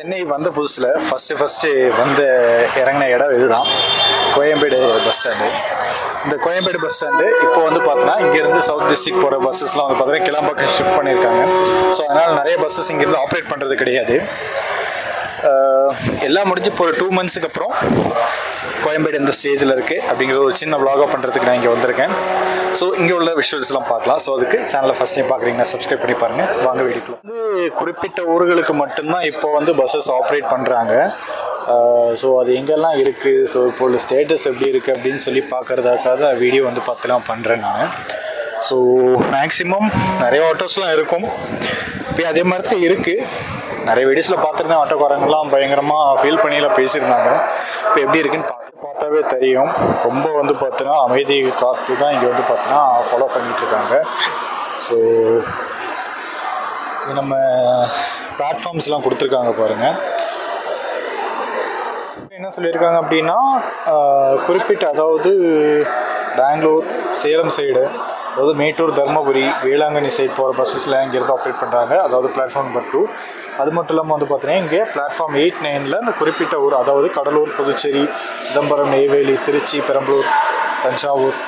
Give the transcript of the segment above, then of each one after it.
சென்னை வந்த புதுசில் first first வந்து இறங்கின இடம் இதுதான். கோயம்பேடு பஸ் ஸ்டாண்டு இந்த கோயம்பேடு பஸ் ஸ்டாண்டு இப்போ வந்து பார்த்தோன்னா இங்கேருந்து சவுத் டிஸ்ட்ரிக்ட் போகிற பஸ்ஸஸ்லாம் வந்து பார்த்தீங்கன்னா கிளம்பாக்கம் ஷிஃப்ட் பண்ணியிருக்காங்க. ஸோ அதனால் நிறைய பஸ்ஸஸ் இங்கேருந்து ஆப்ரேட் பண்ணுறது கிடையாது. எல்லாம் முடிஞ்சு இப்போ ஒரு டூ மந்த்ஸுக்கு அப்புறம் கோயம்பேடு இந்த ஸ்டேஜில் இருக்குது அப்படிங்கிற ஒரு சின்ன vlog-ஆ பண்ணுறதுக்கு நான் இங்கே வந்திருக்கேன். ஸோ இங்கே உள்ள விஷுவல்ஸ்லாம் பார்க்கலாம். ஸோ அதுக்கு சேனலை ஃபஸ்ட் டைம் பார்க்குறீங்கன்னா சப்ஸ்கிரைப் பண்ணி பாருங்கள் வாங்க வீடியோக்குள்ள வந்து குறிப்பிட்ட ஊர்களுக்கு மட்டும்தான் இப்போ வந்து பஸ்ஸஸ் ஆப்ரேட் பண்ணுறாங்க ஸோ அது எங்கெல்லாம் இருக்குது ஸோ இப்போ உள்ள ஸ்டேட்டஸ் எப்படி இருக்குது அப்படின்னு சொல்லி பார்க்குறதுக்காக வீடியோ வந்து பார்த்துலாம் பண்ணுறேன் நான். ஸோ மேக்ஸிமம் நிறைய ஆட்டோஸ்லாம் இருக்கும். இப்போ அதே மாதிரி தான் இருக்குது நிறைய வீடியோஸில் பார்த்துருந்தேன். ஆட்டோக்காரங்கெல்லாம் பயங்கரமாக ஃபீல் பண்ணியெல்லாம் பேசியிருந்தாங்க. இப்போ எப்படி இருக்குன்னு பார்த்து பார்த்தாவே தெரியும். ரொம்ப வந்து பார்த்தீங்கன்னா அமைதி காத்து தான் இங்கே வந்து பார்த்தீங்கன்னா ஃபாலோ பண்ணிகிட்டு இருக்காங்க. ஸோ நம்ம பிளாட்ஃபார்ம்ஸ்லாம் கொடுத்துருக்காங்க பாருங்கள் என்ன சொல்லியிருக்காங்க அப்படின்னா குறிப்பிட்ட அதாவது பெங்களூர் சேலம் சைடு அதாவது மேட்டூர் தருமபுரி வேளாங்கண்ணி சைட் போகிற பஸ்ஸஸில் இங்கேருந்து ஆப்ரேட் பண்ணுறாங்க அதாவது பிளாட்ஃபார்ம் நம்பர் டூ அது மட்டும் இல்லாமல் வந்து பார்த்தீங்கன்னா இங்கே பிளாட்ஃபார்ம் எயிட் நைனில் இந்த குறிப்பிட்ட ஊர் அதாவது கடலூர் புதுச்சேரி சிதம்பரம் நெய்வேலி திருச்சி பெரம்பலூர் தஞ்சாவூர்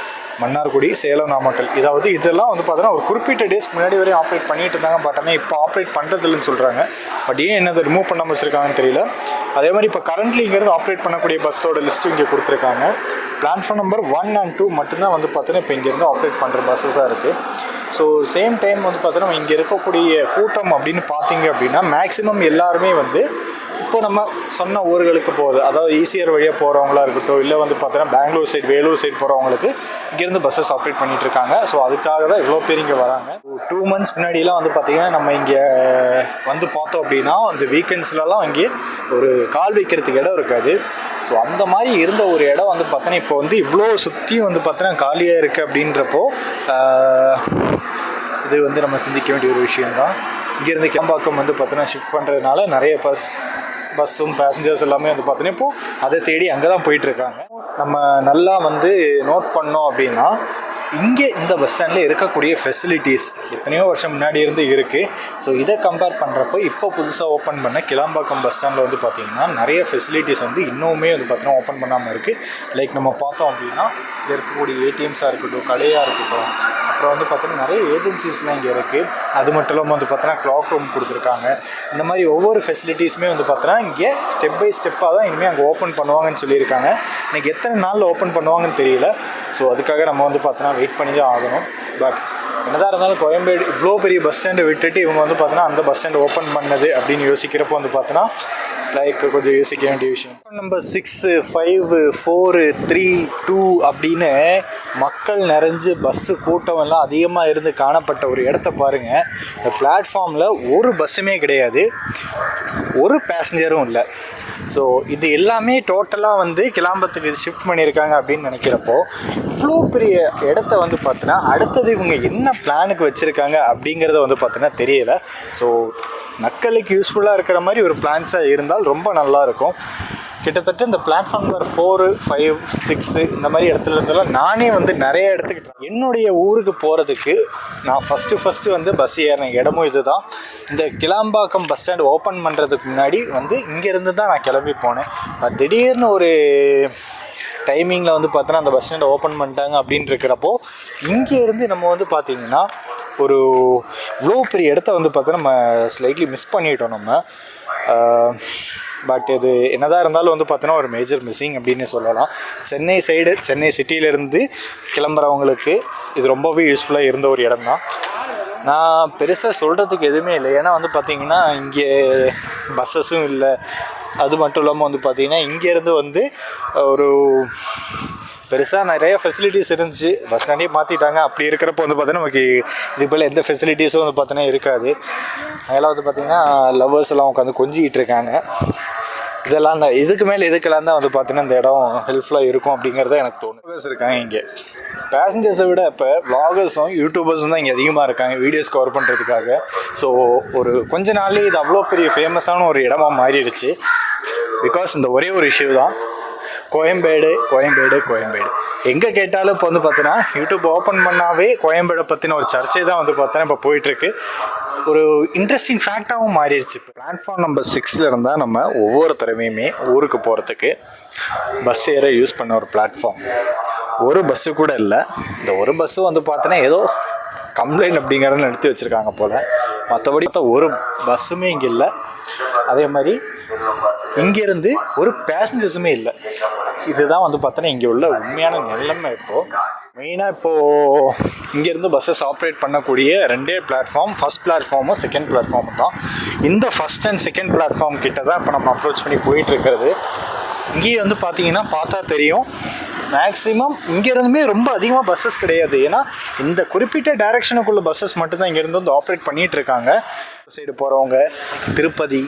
மன்னார்குடி சேலம் நாமக்கல். இதாவது இதெல்லாம் வந்து பார்த்தோன்னா ஒரு குறிப்பிட்ட டேஸ்க்கு முன்னாடி வரையும் ஆப்ரேட் பண்ணிட்டு இருந்தாங்க. பட் ஆனால் இப்போ ஆப்ரேட் பண்ணுறதில்லன்னு சொல்கிறாங்க பட் ஏன் என்னதை ரிமூவ் பண்ணாமல் வச்சுருக்காங்கன்னு தெரியல. அதே மாதிரி இப்போ கரண்ட்லி இங்கேருந்து ஆப்ரேட் பண்ணக்கூடிய பஸ்ஸோட லிஸ்ட்டு இங்கே கொடுத்துருக்காங்க. Platform number one and two மட்டும்தான் வந்து பார்த்தோன்னா இப்போ இங்கேருந்து ஆப்ரேட் பண்ணுற பஸ்ஸஸாக இருக்குது ஸோ சேம் டைம் வந்து பார்த்தோன்னா இங்கே இருக்கக்கூடிய கூட்டம் அப்படின்னு பார்த்தீங்க அப்படின்னா மேக்ஸிமம் எல்லாருமே வந்து இப்போ நம்ம சொன்ன ஊர்களுக்கு போகுது. அதாவது ஈசிஆர் வழியாக போகிறவங்களா இருக்கட்டும் இல்லை வந்து பார்த்தீங்கன்னா பெங்களூர் சைடு வேலூர் சைடு போகிறவங்களுக்கு இங்கேருந்து பஸ்ஸஸ் ஆப்ரேட் பண்ணிட்டு இருக்காங்க. ஸோ அதுக்காக தான் இவ்வளோ பேர் இங்கே வராங்க. டூ மந்த்ஸ் முன்னாடியெலாம் வந்து பார்த்திங்கன்னா நம்ம இங்கே வந்து பார்த்தோம் அப்படின்னா அந்த வீக்கெண்ட்ஸ்லலாம் இங்கே ஒரு கால் வைக்கிறதுக்கு இடம் இருக்காது. ஸோ அந்த மாதிரி இருந்த ஒரு இடம் வந்து பார்த்தோன்னா இப்போ வந்து இவ்வளோ சுற்றியும் வந்து பார்த்தோன்னா காலியாக இருக்குது அப்படின்றப்போ இது வந்து நம்ம சிந்திக்க வேண்டிய ஒரு விஷயம்தான். இங்கேருந்து கேம்பாக்கம் வந்து பார்த்தோன்னா ஷிஃப்ட் பண்ணுறதுனால நிறைய பஸ் பஸ்ஸும் பேசஞ்சர்ஸ் எல்லாமே வந்து பார்த்தோன்னா இப்போது அதை தேடி அங்கே தான் போயிட்டுருக்காங்க. நம்ம நல்லா வந்து நோட் பண்ணோம் அப்படின்னா இங்கே இந்த பஸ் ஸ்டாண்டில் இருக்கக்கூடிய ஃபெசிலிட்டிஸ் எத்தனையோ வருஷம் முன்னாடி இருந்து இருக்குது ஸோ இதை கம்பேர் பண்ணுறப்போ இப்போ புதுசாக ஓப்பன் பண்ண கிளாம்பாக்கம் பஸ் ஸ்டாண்டில் வந்து பார்த்திங்கன்னா நிறைய ஃபெசிலிட்டிஸ் வந்து இன்னுமே வந்து பார்த்தீங்கன்னா ஓப்பன் பண்ணாமல் இருக்குது லைக் நம்ம பார்த்தோம் அப்படின்னா இருக்கக்கூடிய ஏடிஎம்ஸாக இருக்கட்டும் கடையாக இருக்கட்டும் அப்புறம் வந்து பார்த்தீங்கன்னா நிறைய ஏஜென்சிஸ்லாம் இங்கே இருக்குது அது மட்டும் இல்லாமல் வந்து பார்த்தோன்னா கிளாக் ரூம் கொடுத்துருக்காங்க. இந்த மாதிரி ஒவ்வொரு ஃபெசிலிட்டிஸுமே வந்து பார்த்தோன்னா இங்கே ஸ்டெப் பை ஸ்டெப்பாக தான் இனிமேல் அங்கே ஓப்பன் பண்ணுவாங்கன்னு சொல்லியிருக்காங்க. இன்றைக்கி எத்தனை நாளில் ஓப்பன் பண்ணுவாங்கன்னு தெரியல. ஸோ அதுக்காக நம்ம வந்து பார்த்தோன்னா வெயிட் பண்ணி தான் ஆகணும். பட் என்னதான் இருந்தாலும் கோயம்பேடு இவ்வளோ பெரிய பஸ் ஸ்டாண்டை விட்டுட்டு இவங்க வந்து பார்த்தோன்னா அந்த பஸ் ஸ்டாண்ட் ஓப்பன் பண்ணது அப்படின்னு யோசிக்கிறப்போ வந்து பார்த்தோன்னா ஸ்லைக்கு லைக் கொஞ்சம் யோசிக்க வேண்டிய விஷயம். Number six five four three two அப்படின்னு மக்கள் நிறைஞ்சு பஸ்ஸு கூட்டம் எல்லாம் அதிகமாக இருந்து காணப்பட்ட ஒரு இடத்த பாருங்கள் இந்த பிளாட்ஃபார்மில் ஒரு பஸ்ஸுமே கிடையாது. ஒரு பேசஞ்சரும் இல்லை. ஸோ இது எல்லாமே டோட்டலாக வந்து கிளாம்பத்துக்கு ஷிஃப்ட் பண்ணியிருக்காங்க அப்படின்னு நினைக்கிறப்போ இவ்வளோ பெரிய இடத்த வந்து பார்த்தோன்னா அடுத்தது இவங்க என்ன பிளானுக்கு வச்சுருக்காங்க அப்படிங்கிறத வந்து பார்த்தீங்கன்னா தெரியலை. ஸோ மக்களுக்கு யூஸ்ஃபுல்லாக இருக்கிற மாதிரி ஒரு பிளான்ஸாக இருந்தால் ரொம்ப நல்லாயிருக்கும் கிட்டத்தட்ட இந்த platform number four five six இந்த மாதிரி இடத்துல இருந்தெல்லாம் நானே வந்து நிறைய இடத்துக்கு என்னுடைய ஊருக்கு போகிறதுக்கு நான் ஃபஸ்ட்டு ஃபஸ்ட்டு வந்து பஸ் ஏறின இடமும் இதுதான். இந்த கிளாம்பாக்கம் பஸ் ஸ்டாண்ட் ஓப்பன் பண்ணுறதுக்கு முன்னாடி வந்து இங்கேருந்து தான் நான் கிளம்பி போனேன். இப்போ திடீர்னு ஒரு டைமிங்கில் வந்து பார்த்தோன்னா அந்த பஸ் ஸ்டாண்டை ஓப்பன் பண்ணிட்டாங்க அப்படின்னு இருக்கிறப்போ இங்கேருந்து நம்ம வந்து பார்த்திங்கன்னா ஒரு இவ்வளோ பெரிய இடத்த வந்து பார்த்தா நம்ம ஸ்லைட்லி மிஸ் பண்ணிட்டோம் நம்ம. பட் இது என்னதான் இருந்தாலும் வந்து பார்த்தோன்னா ஒரு மேஜர் மிஸ்ஸிங் அப்படின்னு சொல்லலாம். சென்னை சைடு சென்னை சிட்டியிலேருந்து கிளம்புறவங்களுக்கு இது ரொம்பவே யூஸ்ஃபுல்லாக இருந்த ஒரு இடம் தான் நான் பெருசாக சொல்கிறதுக்கு எதுவுமே இல்லை. ஏன்னா வந்து பார்த்திங்கன்னா இங்கே பஸ்ஸஸும் இல்லை. அது மட்டும் இல்லாமல் வந்து பார்த்திங்கன்னா இங்கேருந்து வந்து ஒரு பெருசாக நிறைய ஃபெசிலிட்டிஸ் இருந்துச்சு. பஸ் ஸ்டாண்டே மாற்றிட்டாங்க அப்படி இருக்கிறப்போ வந்து பார்த்தீங்கன்னா நமக்கு இது போல் எந்த ஃபெசிலிட்டிஸும் வந்து பார்த்தோன்னா இருக்காது. அதெல்லாம் வந்து பார்த்திங்கன்னா லவ்வர்ஸ் எல்லாம் உட்காந்து கொஞ்சிக்கிட்டு இருக்காங்க. இதெல்லாம் தான். இதுக்கு மேலே இதுக்கெல்லாம் தான் வந்து பார்த்தீங்கன்னா இந்த இடம் ஹெல்ப்ஃபுல்லாக இருக்கும் அப்படிங்கிறத எனக்கு தோணுது. இருக்காங்க இங்கே. பேசஞ்சர்ஸை விட இப்போ vloggers-உம் யூடியூபர்ஸும் தான் இங்கே அதிகமாக இருக்காங்க. வீடியோஸ் கவர் பண்ணுறதுக்காக ஸோ ஒரு கொஞ்ச நாள்லேயே இது அவ்வளோ பெரிய ஃபேமஸான ஒரு இடமா மாறிடுச்சு. பிகாஸ் இந்த ஒரே ஒரு இஷ்யூ தான். கோயம்பேடு கோயம்பேடு கோயம்பேடு. எங்கே கேட்டாலும் இப்போ வந்து பார்த்தீங்கன்னா யூடியூப் ஓப்பன் பண்ணாவே கோயம்பேடை பற்றின ஒரு சர்ச்சை தான் வந்து பார்த்தோன்னா இப்போ போயிட்டுருக்கு. ஒரு இன்ட்ரெஸ்டிங் ஃபேக்டாகவும் மாறிடுச்சு. பிளாட்ஃபார்ம் நம்பர் சிக்ஸில் இருந்தால் நம்ம ஒவ்வொரு தடவையுமே ஊருக்கு போகிறதுக்கு பஸ் ஏற யூஸ் பண்ண ஒரு பிளாட்ஃபார்ம் ஒரு பஸ்ஸு கூட இல்லை. இந்த ஒரு பஸ்ஸு வந்து பார்த்தோன்னா ஏதோ கம்ப்ளைண்ட் அப்படிங்கிறத நிறுத்தி வச்சுருக்காங்க போல். மற்றபடி ஒரு பஸ்ஸுமே இங்கே இல்லை. அதே மாதிரி இங்கேருந்து ஒரு பேசஞ்சர்ஸுமே இல்லை. இதுதான் வந்து பார்த்தோன்னா இங்கே உள்ள உண்மையான நிலைமை இப்போது மெயினாக இப்போது இங்கேருந்து பஸ்ஸஸ் ஆப்ரேட் பண்ணக்கூடிய ரெண்டே பிளாட்ஃபார்ம் ஃபஸ்ட் பிளாட்ஃபார்மும் செகண்ட் பிளாட்ஃபார்மும் தான். இந்த ஃபஸ்ட் அண்ட் செகண்ட் பிளாட்ஃபார்ம் கிட்ட தான் இப்போ நம்ம அப்ரோச் பண்ணி போயிட்டு இருக்கிறது இங்கேயே வந்து பார்த்தீங்கன்னா பார்த்தா தெரியும். மேக்ஸிமம் இங்கேருந்துமே ரொம்ப அதிகமாக பஸ்ஸஸ் கிடையாது. ஏன்னா இந்த குறிப்பிட்ட டைரக்ஷனுக்குள்ள பஸ்ஸஸ் மட்டும்தான் இங்கேருந்து வந்து ஆப்ரேட் பண்ணிகிட்டு இருக்காங்க சைடு போகிறவங்க திருப்பதி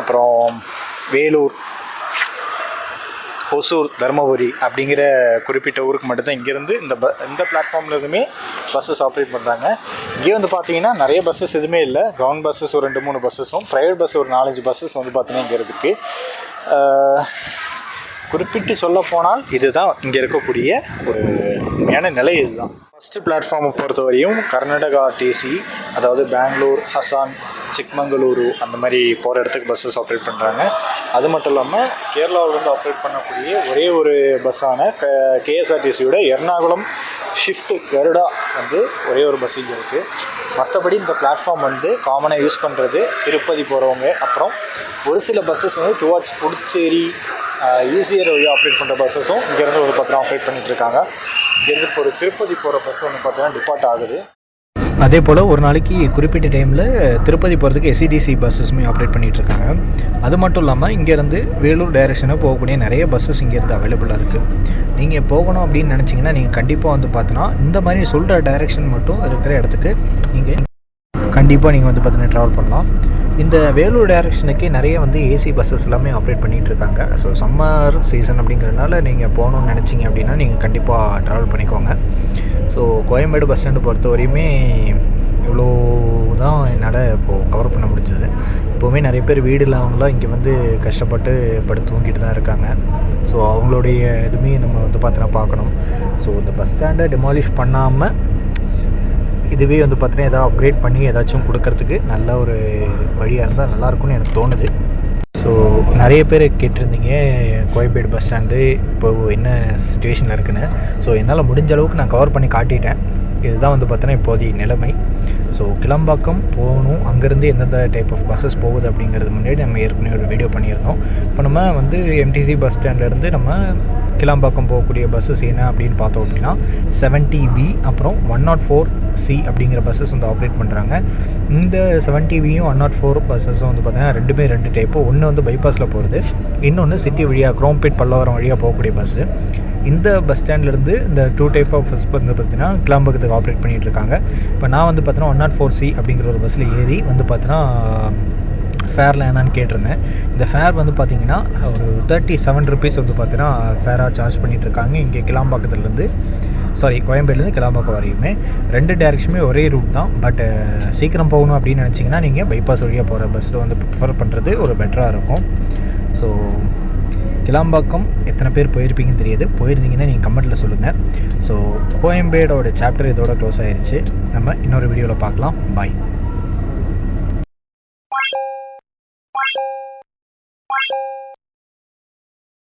அப்புறம் வேலூர் ஒசூர் தருமபுரி அப்படிங்கிற குறிப்பிட்ட ஊருக்கு மட்டும்தான் இங்கேருந்து இந்த ப இந்த பிளாட்ஃபார்ம்லேருந்துமே பஸ்ஸஸ் ஆப்ரேட் பண்ணுறாங்க இங்கே வந்து பார்த்தீங்கன்னா நிறைய பஸ்ஸஸ் எதுவுமே இல்லை. கவர்மெண்ட் பஸ்ஸஸ் ஒரு ரெண்டு மூணு பஸ்ஸஸும் ப்ரைவேட் பஸ் ஒரு நாலஞ்சு பஸ்ஸஸ் வந்து பார்த்தீங்கன்னா இங்கே இருக்குது குறிப்பிட்டு சொல்ல போனால் இதுதான் இங்கே இருக்கக்கூடிய ஒரு உண்மையான நிலை இதுதான். ஃபஸ்ட்டு பிளாட்ஃபார்மை பொறுத்தவரையும் கர்நாடகா டிசி அதாவது பெங்களூர் ஹசான் சிக்மங்களூரு அந்த மாதிரி போகிற இடத்துக்கு பஸ்ஸஸ் ஆப்ரேட் பண்ணுறாங்க அது மட்டும் இல்லாமல் கேரளாவிலேருந்து ஆப்ரேட் பண்ணக்கூடிய ஒரே ஒரு பஸ்ஸான க கேஎஸ்ஆர்டிசியோட எர்ணாகுளம் ஷிஃப்ட் கருடா வந்து ஒரே ஒரு பஸ் இங்கே இருக்குது மற்றபடி இந்த பிளாட்ஃபார்ம் வந்து காமனாக யூஸ் பண்ணுறது திருப்பதி போகிறவங்க அப்புறம் ஒரு சில பஸ்ஸஸ் வந்து டுவார்ட்ஸ் புதுச்சேரி ஈஸியர் வழியாக ஆப்ரேட் பண்ணுற பஸ்ஸஸும் இங்கேருந்து ஒரு பத்திரம் ஆப்ரேட் பண்ணிகிட்ருக்காங்க இங்கேருந்து இப்போ ஒரு திருப்பதி போகிற பஸ் வந்து பார்த்தீங்கன்னா டிபார்ட் ஆகுது. அதே போல் ஒரு நாளைக்கு குறிப்பிட்ட டைமில் திருப்பதி போகிறதுக்கு எஸ்சிடிசி பஸ்ஸஸுமே ஆப்ரேட் பண்ணிகிட்ருக்காங்க அது மட்டும் இல்லாமல் இங்கேருந்து வேலூர் டைரக்ஷனாக போகக்கூடிய நிறைய பஸ்ஸஸ் இங்கேருந்து அவைலபிளாக இருக்குது நீங்கள் போகணும் அப்படின்னு நினச்சிங்கன்னா நீங்கள் கண்டிப்பாக வந்து பார்த்தோன்னா இந்த மாதிரி சொல்கிற டைரெக்ஷன் மட்டும் இருக்கிற இடத்துக்கு நீங்கள் கண்டிப்பாக நீங்கள் வந்து பார்த்தீங்கன்னா ட்ராவல் பண்ணலாம். இந்த வேலூர் டைரக்ஷனுக்கு நிறைய வந்து ஏசி பஸ்ஸஸ் எல்லாமே ஆப்ரேட் பண்ணிகிட்டு இருக்காங்க ஸோ சம்மர் சீசன் அப்படிங்கிறதுனால நீங்கள் போகணும்னு நினச்சிங்க அப்படின்னா நீங்கள் கண்டிப்பாக ட்ராவல் பண்ணிக்கோங்க. ஸோ கோயம்பேடு பஸ் ஸ்டாண்டு பொறுத்த வரையுமே இவ்வளோ தான் என்னால் இப்போது கவர் பண்ண முடிஞ்சது. இப்போவுமே நிறைய பேர் வீடு இல்லாதவங்களாம் இங்கே வந்து கஷ்டப்பட்டு படுத்து தூங்கிட்டு தான் இருக்காங்க. ஸோ அவங்களுடைய இதுவுமே நம்ம வந்து பார்த்தினா பார்க்கணும். ஸோ இந்த பஸ் ஸ்டாண்டை டிமாலிஷ் பண்ணாமல் இதுவே வந்து பார்த்தீங்கன்னா ஏதாவது அப்கிரேட் பண்ணி ஏதாச்சும் கொடுக்கறதுக்கு நல்ல ஒரு வழியாக இருந்தால் நல்லாயிருக்கும்னு எனக்கு தோணுது. ஸோ நிறைய பேர் கேட்டிருந்தீங்க கோயம்பேடு பஸ் ஸ்டாண்டு இப்போ என்ன சுச்சுவேஷனில் இருக்குன்னு. ஸோ என்னால் முடிஞ்ச அளவுக்கு நான் கவர் பண்ணி காட்டிட்டேன். இதுதான் வந்து பார்த்தோன்னா இப்போதைய நிலைமை. ஸோ கிளம்பாக்கம் போகணும். அங்கேருந்து எந்தெந்த டைப் ஆஃப் பஸ்ஸஸ் போகுது அப்படிங்கிறது முன்னாடி நம்ம ஏற்கனவே ஒரு வீடியோ பண்ணியிருந்தோம். இப்போ நம்ம வந்து எம்டிசி பஸ் ஸ்டாண்ட்லேருந்து நம்ம கிளாம்பாக்கம் போகக்கூடிய பஸ்ஸஸ் என்ன அப்படின்னு பார்த்தோம் அப்படின்னா செவன்ட்டி வி அப்புறம் ஒன் நாட் ஃபோர் சி அப்படிங்கிற பஸ்ஸஸ் வந்து ஆப்ரேட் பண்ணுறாங்க இந்த செவன்ட்டி வியும் ஒன் நாட் ஃபோர் பஸ்ஸஸும் வந்து பார்த்தீங்கன்னா ரெண்டுமே ரெண்டு டைப்பு ஒன்று வந்து பைபாஸில் போகிறது இன்னொன்று சிட்டி வழியாக குரோம்பேட் பல்லவரம் வழியாக போகக்கூடிய பஸ்ஸு இந்த பஸ் ஸ்டாண்ட்லேருந்து இந்த டூ டைப் ஆஃப் பஸ் வந்து பார்த்தீங்கன்னா கிளாம்பக்கத்துக்கு ஆப்ரேட் பண்ணிகிட்டு இருக்காங்க. இப்போ நான் வந்து பார்த்தீங்கன்னா ஒன் நாட் ஃபோர் சி அப்படிங்கிற ஒரு பஸ்ஸில் ஏறி வந்து பார்த்தீங்கன்னா ஃபேரில் என்னன்னு கேட்டிருந்தேன். இந்த ஃபேர் வந்து பார்த்தீங்கன்னா ஒரு தேர்ட்டி செவன் ருபீஸ் வந்து பார்த்தீங்கன்னா ஃபேராக சார்ஜ் பண்ணிகிட்ருக்காங்க இங்கே கிளாம்பாக்கத்துலேருந்து சாரி கோயம்பேடுலேருந்து கிளாம்பாக்கம் வரையுமே. ரெண்டு டேரக்ஷனுமே ஒரே ரூட் தான். பட் சீக்கிரம் போகணும் அப்படின்னு நினச்சிங்கன்னா நீங்கள் பைபாஸ் வழியாக போகிற பஸ்ஸில் வந்து ப்ரிஃபர் பண்ணுறது ஒரு பெட்டராக இருக்கும். ஸோ கிளாம்பாக்கம் எத்தனை பேர் போயிருப்பீங்கன்னு தெரியாது. போயிருந்தீங்கன்னா நீங்கள் கமெண்ட்டில் சொல்லுங்கள் ஸோ கோயம்பேடோட சாப்டர் இதோட க்ளோஸ் ஆயிடுச்சு நம்ம இன்னொரு வீடியோவில் பார்க்கலாம். பாய்